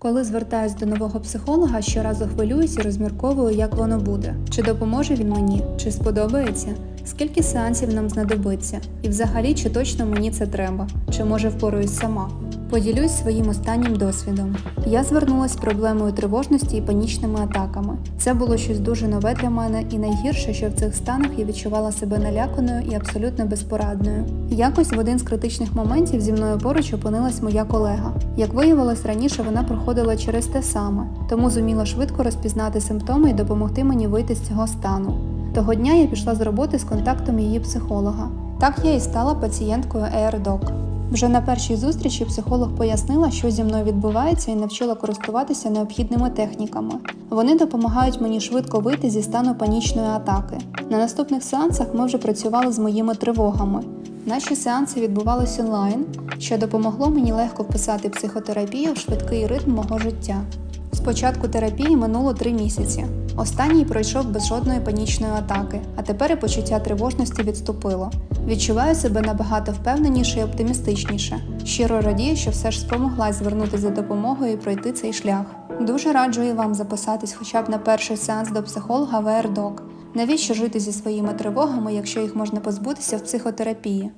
Коли звертаюсь до нового психолога, щоразу хвилююсь і розмірковую, як воно буде. Чи допоможе він мені, чи сподобається, скільки сеансів нам знадобиться, і взагалі чи точно мені це треба, чи може впораюсь сама. Поділюсь своїм останнім досвідом. Я звернулася з проблемою тривожності і панічними атаками. Це було щось дуже нове для мене, і найгірше, що в цих станах я відчувала себе наляканою і абсолютно безпорадною. Якось в один з критичних моментів зі мною поруч опинилась моя колега. Як виявилось раніше, вона проходила через те саме, тому зуміла швидко розпізнати симптоми і допомогти мені вийти з цього стану. Того дня я пішла з роботи з контактом її психолога. Так я і стала пацієнткою AirDoc. Вже на першій зустрічі психолог пояснила, що зі мною відбувається, і навчила користуватися необхідними техніками. Вони допомагають мені швидко вийти зі стану панічної атаки. На наступних сеансах ми вже працювали з моїми тривогами. Наші сеанси відбувалися онлайн, що допомогло мені легко вписати психотерапію в швидкий ритм мого життя. Початку терапії минуло три місяці. Останній пройшов без жодної панічної атаки, а тепер і почуття тривожності відступило. Відчуваю себе набагато впевненіше і оптимістичніше. Щиро радію, що все ж спромоглась звернутися за допомогою і пройти цей шлях. Дуже раджу і вам записатись хоча б на перший сеанс до психолога в AirDoc. Навіщо жити зі своїми тривогами, якщо їх можна позбутися в психотерапії?